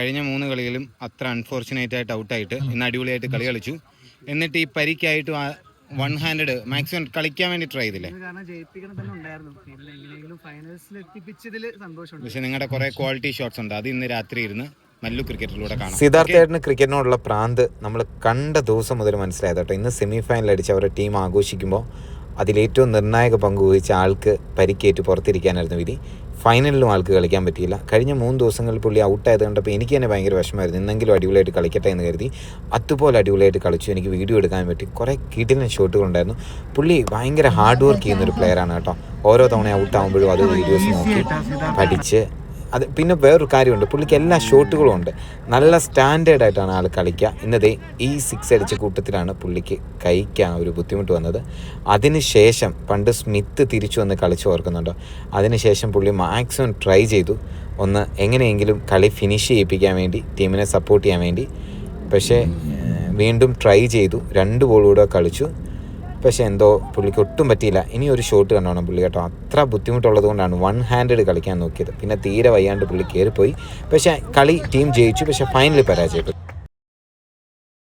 കഴിഞ്ഞ മൂന്ന് കളികളും അത്ര അൺഫോർച്ചുനേറ്റ് ആയിട്ട് ഔട്ടായിട്ട് ഇന്ന് അടിപൊളിയായിട്ട് കളി കളിച്ചു. എന്നിട്ട് ഈ പരിക്കായിട്ട് വൺ ഹാൻഡഡ് മാക്സിമം കളിക്കാൻ വേണ്ടി ട്രൈ ചെയ്തില്ലേ? പക്ഷെ നിങ്ങളുടെ കുറെ ക്വാളിറ്റി ഷോട്ട്സ് ഉണ്ട്. അത് ഇന്ന് രാത്രി ഇരുന്ന് മല്ലു ക്രിക്കറ്റിലൂടെ കാണാം. സിദ്ധാർത്ഥേട്ടന് ക്രിക്കറ്റിനോടുള്ള പ്രാന്ത് നമ്മൾ കണ്ട ദിവസം മുതൽ മനസ്സിലായത് കേട്ടോ. ഇന്ന് സെമി ഫൈനൽ അടിച്ച് അവരുടെ ടീം ആഘോഷിക്കുമ്പോൾ അതിലേറ്റവും നിർണായക പങ്ക് വഹിച്ച ആൾക്ക് പരിക്കേറ്റ് പുറത്തിരിക്കാനായിരുന്നു വിധി. ഫൈനലിലും ആൾക്ക് കളിക്കാൻ പറ്റിയില്ല. കഴിഞ്ഞ മൂന്ന് ദിവസങ്ങളിൽ പുള്ളി ഔട്ടായത് കണ്ടപ്പോൾ എനിക്ക് തന്നെ ഭയങ്കര വിഷമമായിരുന്നു. ഇന്നെങ്കിലും അടിപൊളിയായിട്ട് കളിക്കട്ടെ എന്ന് കരുതി അതുപോലെ അടിപൊളിയായിട്ട് കളിച്ചു. എനിക്ക് വീഡിയോ എടുക്കാൻ പറ്റി. കുറേ കിടിലൻ ഷോട്ടുകളുണ്ടായിരുന്നു. പുള്ളി ഭയങ്കര ഹാർഡ് വർക്ക് ചെയ്യുന്നൊരു പ്ലെയറാണ് കേട്ടോ. ഓരോ തവണ ഔട്ടാകുമ്പോഴും അത് വീഡിയോസ് നോക്കി പഠിച്ച് അത് പിന്നെ വേറൊരു കാര്യമുണ്ട്. പുള്ളിക്ക് എല്ലാ ഷോട്ടുകളും ഉണ്ട്. നല്ല സ്റ്റാൻഡേർഡ് ആയിട്ടാണ് ആൾ കളിക്കുക. ഇന്നതേ ഈ സിക്സ് അടിച്ച കൂട്ടത്തിലാണ് പുള്ളിക്ക് കൈക്ക് ആ ഒരു ബുദ്ധിമുട്ട് വന്നത്. അതിനുശേഷം പണ്ട് സ്മിത്ത് തിരിച്ചു വന്ന് കളിച്ച് ഓർക്കുന്നുണ്ടോ? അതിനുശേഷം പുള്ളി മാക്സിമം ട്രൈ ചെയ്തു. ഒന്ന് എങ്ങനെയെങ്കിലും കളി ഫിനിഷ് ചെയ്യിപ്പിക്കാൻ വേണ്ടി ടീമിനെ സപ്പോർട്ട് ചെയ്യാൻ വേണ്ടി. പക്ഷേ വീണ്ടും ട്രൈ ചെയ്തു. രണ്ട് ബോളുകൂടെ കളിച്ചു. പക്ഷേ എന്തോ പുള്ളിക്ക് ഒട്ടും പറ്റിയില്ല. ഇനി ഒരു ഷോട്ട് കണ്ടോണം പുള്ളി കേട്ടോ. അത്ര ബുദ്ധിമുട്ടുള്ളത് കൊണ്ടാണ് വൺ ഹാൻഡഡ് കളിക്കാൻ നോക്കിയത്. പിന്നെ തീരെ വയ്യാണ്ട് പുള്ളി കയറിപ്പോയി പക്ഷേ കളി ടീം ജയിച്ചു. പക്ഷേ ഫൈനലിൽ പരാജയപ്പെട്ടു.